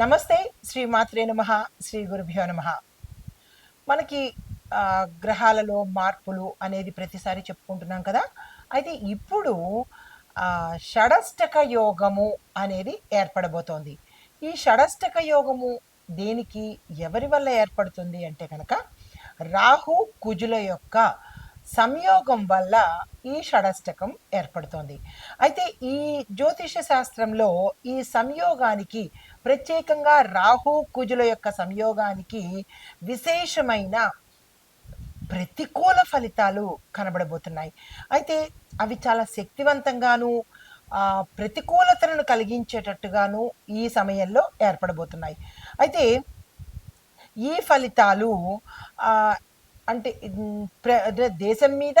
నమస్తే శ్రీ మాత్రే నమ శ్రీ గురుభ్యో నమ. మనకి గ్రహాలలో మార్పులు అనేది ప్రతిసారి చెప్పుకుంటున్నాం కదా? అయితే ఇప్పుడు షడష్టక యోగము అనేది ఏర్పడబోతోంది. ఈ షడష్టక యోగము దేనికి ఎవరి వల్ల ఏర్పడుతుంది అంటే కనుక రాహు కుజుల యొక్క సంయోగం వల్ల ఈ షడష్టకం ఏర్పడుతోంది. అయితే ఈ జ్యోతిష శాస్త్రంలో ఈ సంయోగానికి ప్రత్యేకంగా రాహు కుజుల యొక్క సంయోగానికి విశేషమైన ప్రతికూల ఫలితాలు కనబడబోతున్నాయి. అయితే అవి చాలా శక్తివంతంగాను ఆ, ప్రతికూలతలను కలిగించేటట్టుగాను ఈ సమయంలో ఏర్పడబోతున్నాయి. అయితే ఈ ఫలితాలు అంటే ప్ర- అంటే దేశం మీద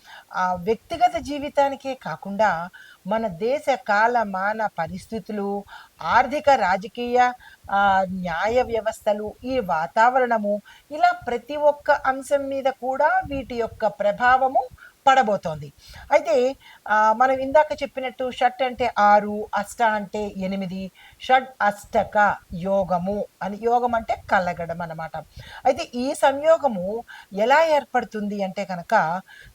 ఆ, వ్యక్తిగత జీవితానికే కాకుండా మన దేశ కాల మాన పరిస్థితులు ఆర్థిక రాజకీయ న్యాయ వ్యవస్థలు ఈ వాతావరణము ఇలా ప్రతి ఒక్క అంశం మీద కూడా వీటి యొక్క ప్రభావము పడబోతోంది. అయితే మనం ఇందాక చెప్పినట్టు షట్ అంటే ఆరు అష్ట అంటే ఎనిమిది షడ్ అష్టక యోగము అని యోగం అంటే కలగడం అన్నమాట. అయితే ఈ సంయోగము ఎలా ఏర్పడుతుంది అంటే కనుక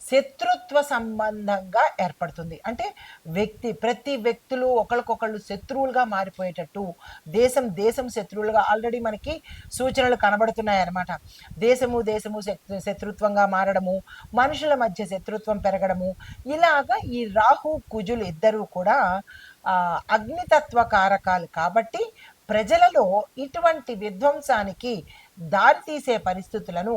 శత్రుత్వ సంబంధంగా ఏర్పడుతుంది. అంటే వ్యక్తి ప్రతి వ్యక్తులు ఒకరికొకళ్ళు శత్రువులుగా మారిపోయేటట్టు దేశం దేశం శత్రువులుగా ఆల్రెడీ మనకి సూచనలు కనబడుతున్నాయి అన్నమాట దేశము దేశము శత్రు- శత్రుత్వంగా మారడము మనుషుల మధ్య శత్రుత్వం పెరగడము ఇలాగా ఈ రాహు కుజులు ఇద్దరూ కూడా అగ్నితత్వ కారకాలు కాబట్టి ప్రజలలో ఇటువంటి విధ్వంసానికి దారితీసే పరిస్థితులను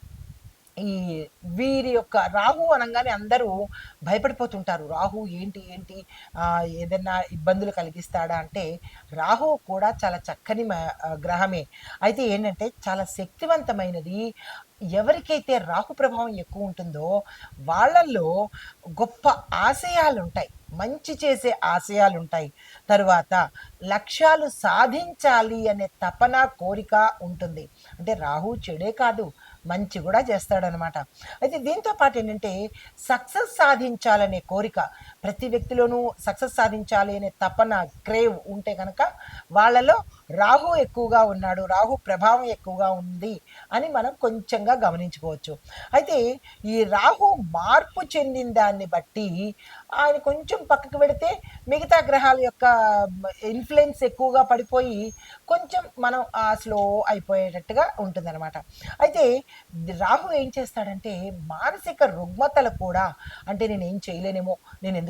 ఈ వీరి యొక్క రాహు అనగానే అందరూ భయపడిపోతుంటారు. రాహు ఏంటి ఏంటి? ఏదన్నా ఏదైనా ఇబ్బందులు కలిగిస్తాడా అంటే రాహు కూడా చాలా చక్కని గ్రహమే. అయితే ఏంటంటే చాలా శక్తివంతమైనది. ఎవరికైతే రాహు ప్రభావం ఎక్కువ ఉంటుందో వాళ్ళల్లో గొప్ప ఆశయాలు ఉంటాయి మంచి చేసే ఆశయాలు ఉంటాయి తరువాత లక్ష్యాలు సాధించాలి అనే తపన కోరిక ఉంటుంది. అంటే రాహు చెడే కాదు. మంచి కూడా చేస్తాడనమాట. అయితే దీంతో పాటు ఏంటంటే సక్సెస్ సాధించాలనే కోరిక ప్రతి వ్యక్తిలోనూ సక్సెస్ సాధించాలి అనే తపన క్రేవ్ ఉంటే కనుక వాళ్ళలో రాహు ఎక్కువగా ఉన్నాడు రాహు ప్రభావం ఎక్కువగా ఉంది అని మనం కొంచెంగా గమనించుకోవచ్చు. అయితే ఈ రాహు మార్పు చెందిన దాన్ని బట్టి ఆయన కొంచెం పక్కకు పెడితే మిగతా గ్రహాల యొక్క ఇన్ఫ్లుయెన్స్ ఎక్కువగా పడిపోయి కొంచెం మనం ఆ స్లో అయిపోయేటట్టుగా ఉంటుందన్నమాట. అయితే రాహు ఏం చేస్తాడంటే మానసిక రుగ్మతలు కూడా అంటే నేను ఏం చేయలేనేమో నేను ఎందుకు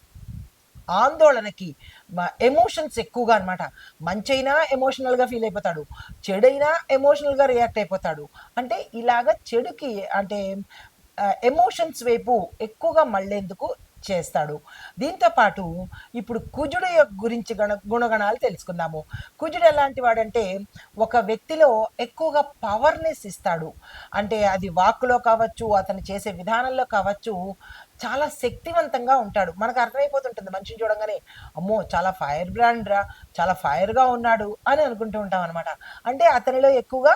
ఆందోళనకి ఎమోషన్స్ ఎక్కువగా అనమాట మంచైనా ఎమోషనల్గా ఫీల్ అయిపోతాడు. చెడైనా ఎమోషనల్గా రియాక్ట్ అయిపోతాడు. అంటే ఇలాగ చెడుకి అంటే ఎమోషన్స్ వైపు ఎక్కువగా మళ్ళేందుకు చేస్తాడు. దీంతో పాటు ఇప్పుడు కుజుడు గురించి గణ గుణగణాలు తెలుసుకుందాము. కుజుడు ఎలాంటి వాడంటే ఒక వ్యక్తిలో ఎక్కువగా పవర్నెస్ ఇస్తాడు. అంటే అది వాక్కులో కావచ్చు అతను చేసే విధానంలో కావచ్చు చాలా శక్తివంతంగా ఉంటాడు. మనకు అర్థమైపోతుంటుంది మనిషిని చూడంగానే అమ్మో చాలా ఫైర్ బ్రాండ్ రా చాలా ఫైర్గా ఉన్నాడు అని అనుకుంటూ ఉంటాం అనమాట అంటే అతనిలో ఎక్కువగా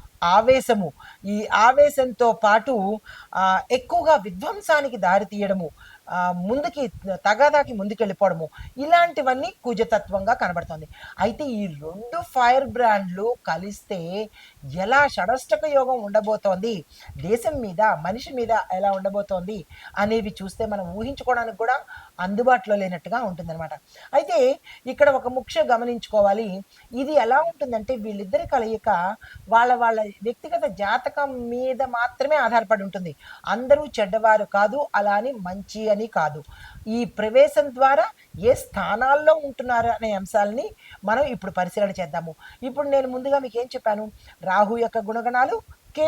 ఆవేశము. ఈ ఆవేశంతో పాటు ఎక్కువగా విధ్వంసానికి దారి తీయడము. ముందుకి తగాదాకి ముందుకెళ్ళిపోవడము. ఇలాంటివన్నీ కుజతత్వంగా కనబడుతుంది. అయితే ఈ రెండు ఫైర్ బ్రాండ్లు కలిస్తే ఎలా షడష్టక యోగం ఉండబోతోంది? దేశం మీద మనిషి మీద ఎలా ఉండబోతోంది? అనేవి చూస్తే మనం ఊహించుకోవడానికి కూడా అందుబాటులో లేనట్టుగా ఉంటుందన్నమాట. అయితే ఇక్కడ ఒక ముఖ్య గమనించుకోవాలి. ఇది ఎలా ఉంటుందంటే వీళ్ళిద్దరి కలయిక వాళ్ళ వాళ్ళ వ్యక్తిగత జాతకం మీద మాత్రమే ఆధారపడి ఉంటుంది. అందరూ చెడ్డవారు కాదు అలా అని మంచి అని కాదు. ఈ ప్రవేశం ద్వారా ఏ స్థానాల్లో ఉంటున్నారు అనే అంశాలని మనం ఇప్పుడు పరిశీలన చేద్దాము. ఇప్పుడు నేను ముందుగా మీకు ఏం చెప్పాను? రాహు యొక్క గుణగణాలు కే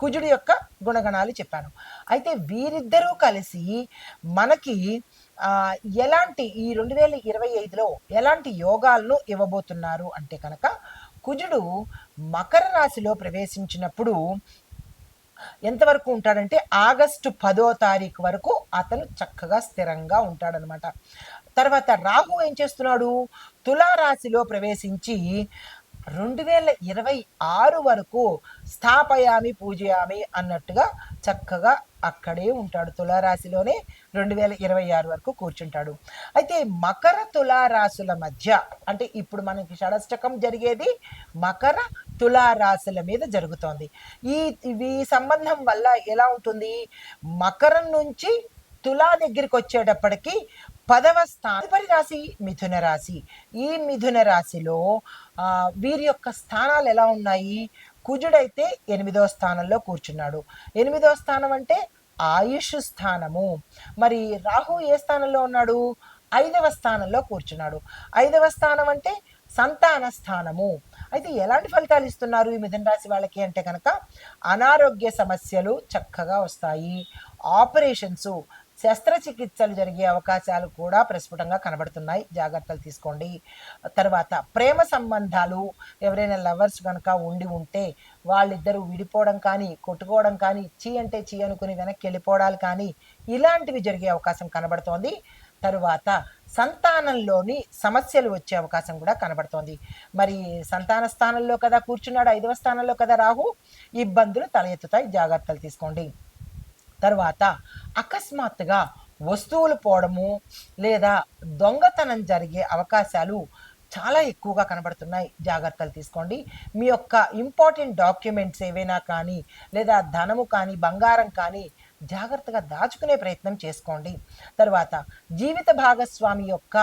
కుజుడు యొక్క గుణగణాలు చెప్పాను. అయితే వీరిద్దరూ కలిసి మనకి ఎలాంటి ఈ రెండు వేల ఇరవై ఐదులో ఎలాంటి యోగాలను ఇవ్వబోతున్నారు అంటే కనుక కుజుడు మకర రాశిలో ప్రవేశించినప్పుడు ఎంతవరకు ఉంటాడంటే ఆగస్టు పదో తారీఖు వరకు అతను చక్కగా స్థిరంగా ఉంటాడనమాట. తర్వాత రాహు ఏం చేస్తున్నాడు? తులారాశిలో ప్రవేశించి రెండు వేల ఇరవై ఆరు వరకు స్థాపయామి పూజయామి అన్నట్టుగా చక్కగా అక్కడే ఉంటాడు తులారాశిలోనే రెండు వేల ఇరవై ఆరు వరకు కూర్చుంటాడు. అయితే మకర తులారాశుల మధ్య అంటే ఇప్పుడు మనకి షడష్టకం జరిగేది మకర తులారాశుల మీద జరుగుతోంది. ఈ ఈ సంబంధం వల్ల ఎలా ఉంటుంది? మకరం నుంచి తులా దగ్గరికి వచ్చేటప్పటికి పదవ స్థానం. తదుపరి రాశి మిథున రాశి. ఈ మిథున రాశిలో వీరి యొక్క స్థానాలు ఎలా ఉన్నాయి? కుజుడైతే ఎనిమిదో స్థానంలో కూర్చున్నాడు. ఎనిమిదో స్థానం అంటే ఆయుష్ స్థానము. మరి రాహు ఏ స్థానంలో ఉన్నాడు? ఐదవ స్థానంలో కూర్చున్నాడు. ఐదవ స్థానం అంటే సంతాన స్థానము. అయితే ఎలాంటి ఫలితాలు ఇస్తున్నారు ఈ మిథున రాశి వాళ్ళకి అంటే కనుక అనారోగ్య సమస్యలు చక్కగా వస్తాయి. ఆపరేషన్స్ శస్త్రచికిత్సలు జరిగే అవకాశాలు కూడా ప్రస్ఫుటంగా కనబడుతున్నాయి. జాగ్రత్తలు తీసుకోండి. తర్వాత ప్రేమ సంబంధాలు ఎవరైనా లవర్స్ కనుక ఉండి ఉంటే వాళ్ళిద్దరూ విడిపోవడం కానీ కొట్టుకోవడం కానీ చీ అంటే చీ అనుకుని వెనక్కి వెళ్ళిపోవడాలు కానీ ఇలాంటివి జరిగే అవకాశం కనబడుతోంది. తరువాత సంతానంలోని సమస్యలు వచ్చే అవకాశం కూడా కనబడుతోంది. మరి సంతాన స్థానంలో కదా కూర్చున్నాడు ఐదవ స్థానంలో కదా రాహు ఇబ్బందులు తల ఎత్తుతాయి జాగ్రత్తలు తీసుకోండి. తర్వాత అకస్మాత్తుగా వస్తువులు పోవడము లేదా దొంగతనం జరిగే అవకాశాలు చాలా ఎక్కువగా కనబడుతున్నాయి. జాగ్రత్తలు తీసుకోండి. మీ యొక్క ఇంపార్టెంట్ డాక్యుమెంట్స్ ఏవైనా కానీ లేదా ధనము కానీ బంగారం కానీ జాగ్రత్తగా దాచుకునే ప్రయత్నం చేసుకోండి. తర్వాత జీవిత భాగస్వామి యొక్క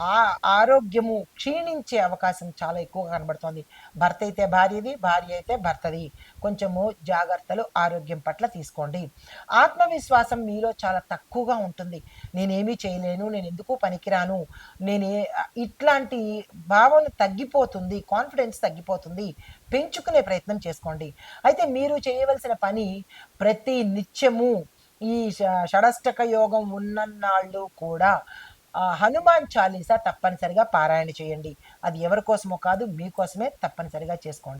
ఆ ఆరోగ్యము క్షీణించే అవకాశం చాలా ఎక్కువగా కనబడుతోంది. భర్త అయితే భార్యది భార్య అయితే భర్తది. కొంచెము జాగ్రత్తలు ఆరోగ్యం పట్ల తీసుకోండి. ఆత్మవిశ్వాసం మీలో చాలా తక్కువగా ఉంటుంది. నేనేమీ చేయలేను నేను ఎందుకు పనికిరాను? నేనే ఇట్లాంటి భావన తగ్గిపోతుంది కాన్ఫిడెన్స్ తగ్గిపోతుంది. పెంచుకునే ప్రయత్నం చేసుకోండి. అయితే మీరు చేయవలసిన పని ప్రతి నిత్యము ఈ ష- షడష్టక యోగం ఉన్నన్నాళ్ళు కూడా హనుమాన్ చాలీసా తప్పనిసరిగా పారాయణ చేయండి. అది ఎవరి కోసమో కాదు మీకోసమే తప్పనిసరిగా చేసుకోండి.